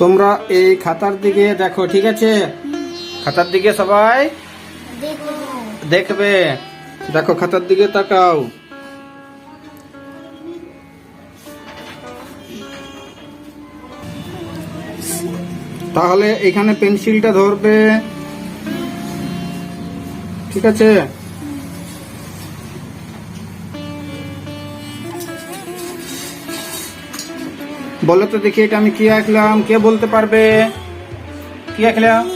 তোমরা এই খাতার দিকে দেখো, ঠিক আছে? খাতার দিকে সবাই দেখবে। দেখো, খাতার দিকে তাকাও। তাহলে এখানে পেন্সিলটা ধরবে। ঠিক আছে? বলো তো দেখি এটা আমি কি আঁকলাম? কে বলতে পারবে? কি আঁকলাম?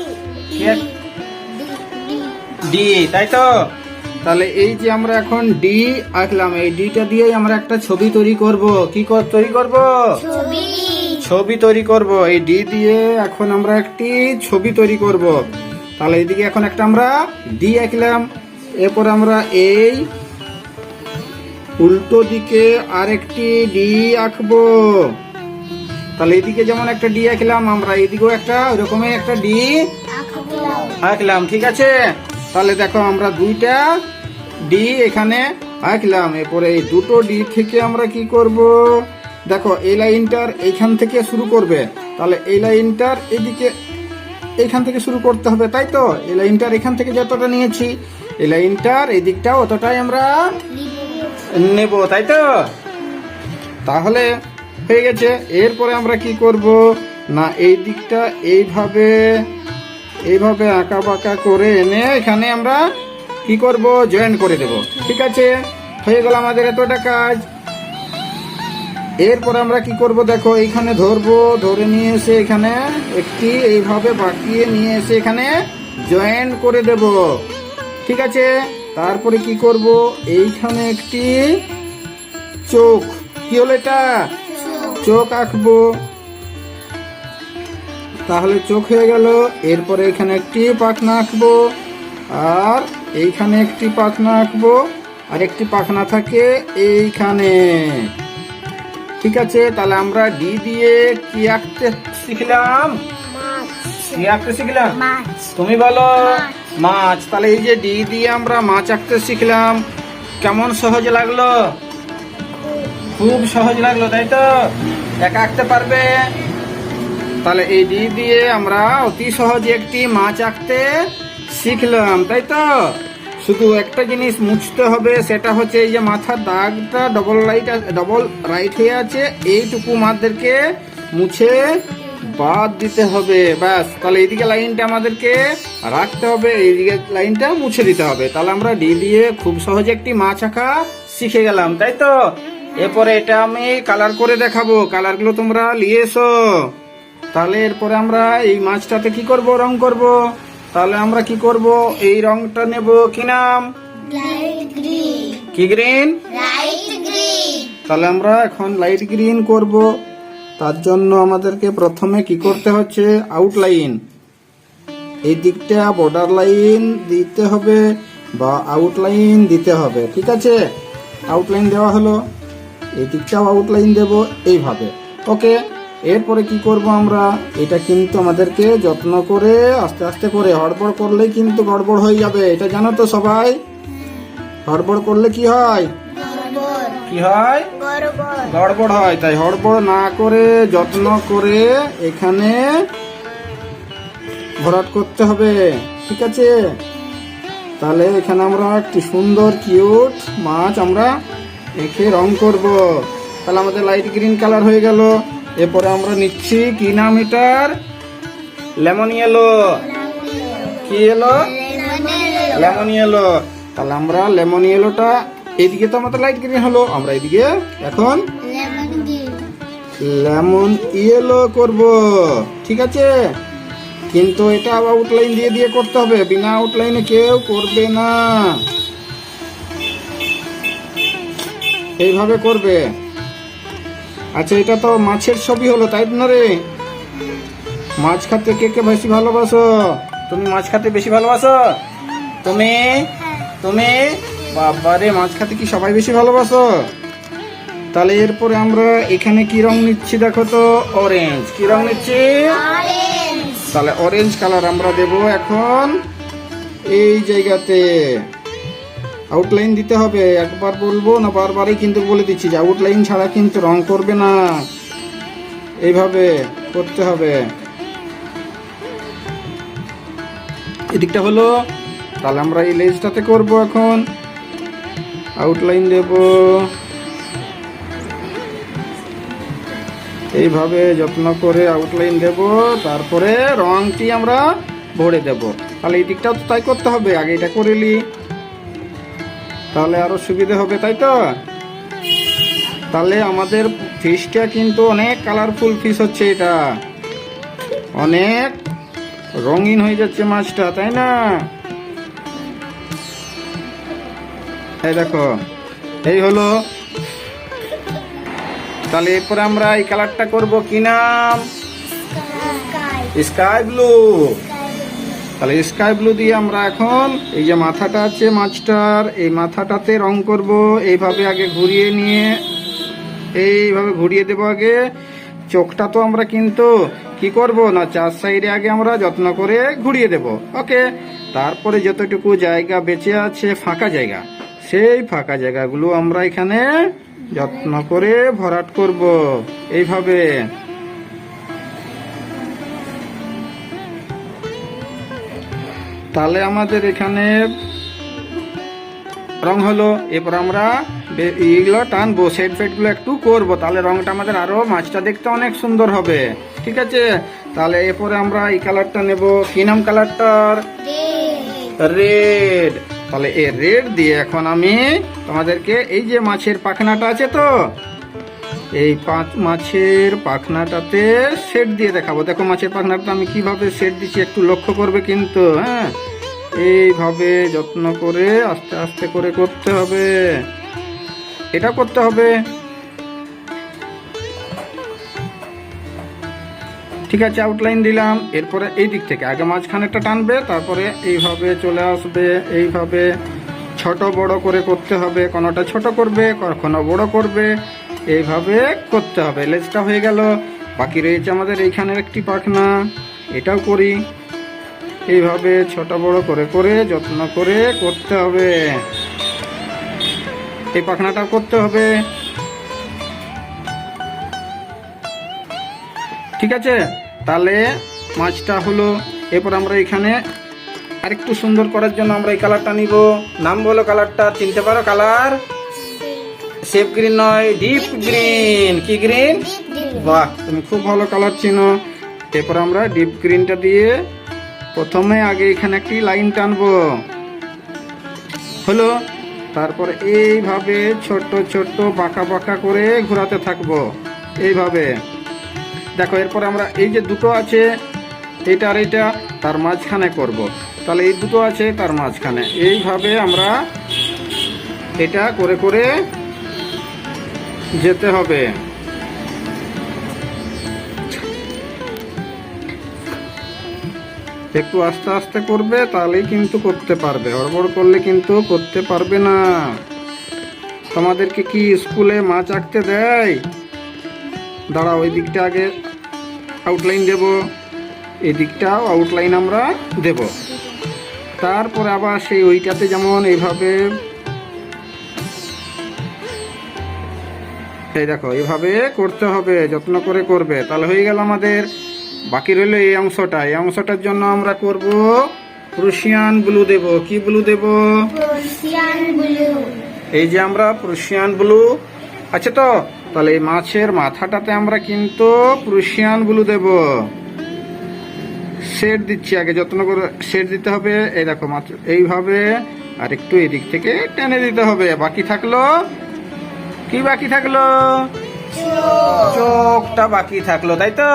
ডি তাই তো? তাহলে এই যে আমরা এখন ডি আঁকলাম এই ডিটা দিয়েই আমরা একটা ছবি তৈরি করব। কি কর- তৈরি করব? ছবি। ছবি তৈরি করব। এই ডি দিয়ে এখন আমরা একটি ছবি তৈরি করব। তাহলে এইদিকে এখন একটা আমরা ডি আঁকলাম। এরপর আমরা এই উল্টো দিকে আরেকটি ডি আঁকবো। তাহলে এদিকে যেমন একটা ডি আঁকলাম আমরা এদিকেও একটা ওরকমই একটা ডি আঁকলাম ঠিক আছে? তাহলে দেখো আমরা দুইটা ডি এখানে আঁকলাম এরপরে এই দুটো ডি থেকে আমরা কি করব? দেখো এই লাইনটার এইখান থেকে শুরু করবে তাহলে এই লাইনটার এদিকে এইখান থেকে শুরু করতে হবে তাই তো? এই লাইনটার এখান থেকে যতটা নিয়েছি এই লাইনটার এই দিকটা অতটাই আমরা নেব তাই তো? তাহলে হয়ে গেছে। এরপরে আমরা কি করব? না, এই দিকটা এইভাবে এইভাবে আঁকা বাঁকা করে এনে এখানে আমরা কি করব? জয়েন করে দেব। ঠিক আছে? হয়ে গেল আমাদের এতটা কাজ। এরপরে আমরা কি করব? দেখো, এইখানে ধরবো, ধরে নিয়ে এসে এখানে একটি এইভাবে বাঁকিয়ে নিয়ে এসে এখানে জয়েন করে দেব। ঠিক আছে? তারপরে কি করব? এইখানে একটি চোখ। কি হলো এটা? চোখ আঁকবো। তাহলে চোখ হয়ে গেল এরপরে এখানে একটি পাখনা আঁকবো আর এইখানে একটি পাখনা আঁকবো আর একটি পাখনা থাকে এইখানে। ঠিক আছে তাহলে আমরা ডি দিয়ে কি আঁকতে শিখলাম। কি আঁকতে শিখলাম? তুমি বলো মাছ। তাহলে এই যে ডি দিয়ে আমরা মাছ আঁকতে শিখলাম। কেমন সহজ লাগল? খুব সহজ লাগল তাই তো? একা আঁকতে পারবে? তাহলে এই ডি দিয়ে আমরা অতি সহজে একটি মাছ আঁকতে শিখলাম, তাই তো? শুধু একটা জিনিস মুছতে হবে, সেটা হচ্ছে এই যে মাথার দাগটা ডবল লাইট ডবল রাইট হয়ে আছে, এইটুকু মাছদেরকে মুছে বাদ দিতে হবে, ব্যাস। তাহলে এইদিকে লাইনটা আমাদেরকে রাখতে হবে, এইদিকে লাইনটা মুছে দিতে হবে। তাহলে আমরা ডি দিয়ে খুব সহজে একটি মাছ আঁকা শিখে গেলাম, তাই তো? এরপরে এটা আমি কালার করে দেখাবো। কালারগুলো তোমরা নিয়ে এসো তাহলে এরপরে আমরা এই মাছটাতে কি করব? রং করব। তাহলে আমরা কি করব? এই রংটা নেব কি নাম? লাইট গ্রিন কি গ্রিন তাহলে আমরা এখন লাইট গ্রিন করব। তার জন্য আমাদেরকে প্রথমে কি করতে হচ্ছে? আউটলাইন এই দিকটা বর্ডার লাইন দিতে হবে বা আউটলাইন দিতে হবে। ঠিক আছে? আউটলাইন দেওয়া হলো। এই দিকটাও আউটলাইন দেব এইভাবে। ওকে, এরপরে কি করব আমরা? এটা কিন্তু আমাদেরকে যত্ন করে, আস্তে আস্তে করে হড়বড় করলেই কিন্তু গড়বড় হয়ে যাবে। এটা জানো তো সবাই? হড়বড় করলে কি হয়? কি হয়? গড়বড় হয়। তাই হড়বড় না করে, যত্ন করে এখানে ভরাট করতে হবে। ঠিক আছে? তাহলে এখানে আমরা একটি সুন্দর কিউট মাছ আমরা এঁকে রং করব। তাহলে আমাদের লাইট গ্রিন কালার হয়ে গেল। এরপরে আমরা নিচ্ছি কি নাম এটার? লেমন ইয়েলো কি এলো লেমন ইয়েলো তাহলে আমরা লেমন ইয়েলোটা এইদিকে তো আমাদের লাইট গ্রিন হলো, আমরা এদিকে এখন লেমন ইয়েলো করব। ঠিক আছে? কিন্তু এটা আবার আউটলাইন দিয়ে দিয়ে করতে হবে। বিনা আউটলাইনে কেউ করবে না। এইভাবে করবে? আচ্ছা এটা তো মাছের ছবি হলো তাই না রে? মাছ খাতে কে কে বেশি ভালোবাসো? তুমি মাছ খেতে বেশি ভালোবাসো? তুমি? তুমি? বাবারে মাছ খাতে কি সবাই বেশি ভালোবাসো? তাহলে এরপরে আমরা এখানে কি রং নিচ্ছি দেখো তো? অরেঞ্জ কি রং নিচ্ছি? তাহলে অরেঞ্জ কালার আমরা দেব এখন এই জায়গাতে। আউটলাইন দিতে হবে, একবার বলব না বারবারই কিন্তু বলে দিচ্ছি যে আউটলাইন ছাড়া কিন্তু রং করবে না। এইভাবে করতে হবে। এদিকটা হলো, তাহলে আমরা এই লেজটাতে করব এখন। আউটলাইন দেব। এইভাবে যত্ন করে আউটলাইন দেব, তারপরে রংটি আমরা ভরে দেব। তাহলে এই দিকটাও তো তাই করতে হবে, আগে এটা করে নি তাহলে আরও সুবিধা হবে তাই তো? তাহলে আমাদের ফিশটা কিন্তু অনেক কালারফুল ফিস হচ্ছে এটা। অনেক রঙিন হয়ে যাচ্ছে মাছটা তাই না? এই দেখো এই হলো। তাহলে এরপরে আমরা এই কালারটা করব কি নাম? স্কাই ব্লু তাহলে স্কাই ব্লু দিয়ে আমরা এখন এই যে মাথাটা আছে মাছটার, এই মাথাটাতে রং করব, এইভাবে আগে ঘুরিয়ে নিয়ে, এইভাবে ঘুরিয়ে দেবো আগে। চোখটা তো আমরা কিন্তু কি করব না, চার সাইডে আগে আমরা যত্ন করে ঘুরিয়ে দেব। ওকে তারপরে যতটুকু জায়গা বেঁচে আছে, ফাঁকা জায়গা, সেই ফাঁকা জায়গাগুলো আমরা এখানে যত্ন করে ভরাট করব। এইভাবে। তাহলে আমাদের এখানে রং হলো এরপর আমরা এইগুলো টানবো সেট ফেটগুলো একটু করব তাহলে রংটা আমাদের আরও মাছটা দেখতে অনেক সুন্দর হবে ঠিক আছে? তাহলে এরপরে আমরা এই কালারটা নেব কি নাম কালারটার রেড রেড তাহলে এই রেড দিয়ে এখন আমি তোমাদেরকে এই যে মাছের পাখনাটা আছে তো এই পাঁচ মাছের পাখনাটাতে সেট দিয়ে দেখাবো। দেখো মাছের পাখনাটা আমি কীভাবে সেট দিচ্ছি একটু লক্ষ্য করবে কিন্তু হ্যাঁ? এইভাবে যত্ন করে আস্তে আস্তে করে করতে হবে। এটা করতে হবে। ঠিক আছে আউটলাইন দিলাম। এরপরে এই দিক থেকে, আগে মাঝখানেরটা টানবে, তারপরে এইভাবে চলে আসবে। এইভাবে ছোট বড় করে করতে হবে। কোনোটা ছোট করবে, কখনো বড় করবে। এইভাবে করতে হবে। লেজটা হয়ে গেল। বাকি রয়েছে আমাদের এইখানের একটি পাখনা। এটাও করি। এইভাবে ছোট বড় করে করে, যত্ন করে করতে হবে। এই পাখনাটাও করতে হবে। ঠিক আছে? তাহলে মাছটা হলো, এরপর আমরা এখানে আরেকটু সুন্দর করার জন্য আমরা এই কালারটা নিব। নাম বলো কালারটা চিনতে পারো কালার সেফ গ্রিন নয় ডিপ গ্রিন কি গ্রিন বাহ তুমি খুব ভালো কালার চিনো। এরপর আমরা ডিপ গ্রিনটা দিয়ে প্রথমে আগে এখানে একটি লাইন টানবো। হলো তারপর এইভাবে ছোট ছোট বাঁকা বাঁকা করে ঘোরাতে থাকব। এইভাবে। দেখো এরপর আমরা এই যে দুটো আছে এটা আর এটা তার মাঝখানে করব। তাহলে এই দুটো আছে তার মাঝখানে। এইভাবে আমরা এটা করে করে যেতে হবে। একটু আস্তে আস্তে করবে, তাহলেই কিন্তু করতে পারবে। হড়বড় করলে কিন্তু করতে পারবে না। তোমাদেরকে কি স্কুলে মাছ আঁকতে দেয়? দাঁড়াও, ওই দিকটা আগে আউটলাইন দেব। এই দিকটাও আউটলাইন আমরা দেব। তারপরে আবার সেই ওইটাতে যেমন এইভাবে এই দেখো এইভাবে করতে হবে যত্ন করে করবে। তাহলে হয়ে গেল আমাদের বাকি রইল এই অংশটা। এই অংশটার জন্য আমরা করব প্রুশিয়ান ব্লু দেব। কি ব্লু দেব? এই যে আমরা প্রুশিয়ান ব্লু আছে তো? তাহলে এই মাছের মাথাটাতে আমরা কিন্তু প্রুশিয়ান ব্লু দেব। সেট দিচ্ছি আগে যত্ন করে সেট দিতে হবে। এই দেখো মাছ এইভাবে আর একটু এদিক থেকে টেনে দিতে হবে। বাকি থাকল কি বাকি থাকল? চোখটা বাকি থাকল, তাই তো?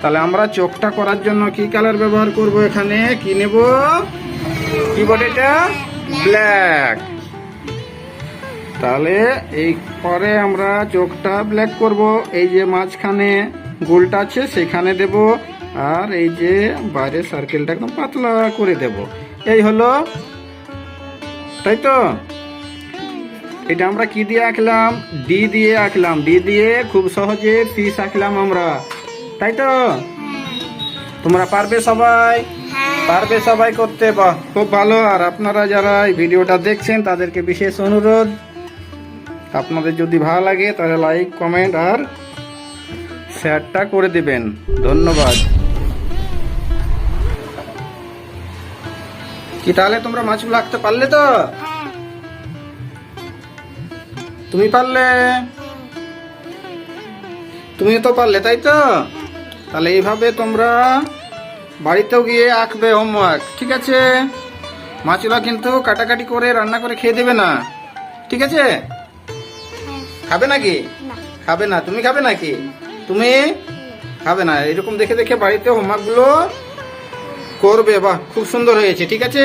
তাহলে আমরা চোখটা করার জন্য কি কালার ব্যবহার করব এখানে? কি নেব? কি বলে এটা? ব্ল্যাক তাহলে এই পরে আমরা চোখটা ব্ল্যাক করব। এই যে মাঝখানে গোলটা আছে, সেখানে দেব। আর এই যে বাইরে সার্কেলটা একদম পাতলা করে দেব। এই হলো, তাই তো? এটা আমরা কি দিয়ে আঁকলাম? ডি দিয়ে আঁকলাম। ডি দিয়ে খুব সহজে ফিস আঁকলাম আমরা। তাই তো? তোমরা পারবে সবাই? পারবে সবাই করতে? বাহ খুব ভালো। আর আপনারা যারা এই ভিডিওটা দেখছেন তাদেরকে বিশেষ অনুরোধ। আপনাদের যদি ভালো লাগে তাহলে লাইক কমেন্ট আর শেয়ারটা করে দিবেন। ধন্যবাদ। কি তাহলে তোমরা মাছগুলো আঁকতে পারলে তো? হ্যাঁ তুমি পারলে? তুমি তো পারলে তাই তো? তাহলে এইভাবে তোমরা বাড়িতেও গিয়ে আঁকবে হোমওয়ার্ক ঠিক আছে? মাছগুলো কিন্তু কাটাকাটি করে রান্না করে খেয়ে দেবে না ঠিক আছে? খাবে নাকি? খাবে না তুমি খাবে নাকি? তুমি খাবে না এরকম দেখে দেখে বাড়িতে হোমওয়ার্কগুলো করবে বাহ খুব সুন্দর হয়েছে ঠিক আছে?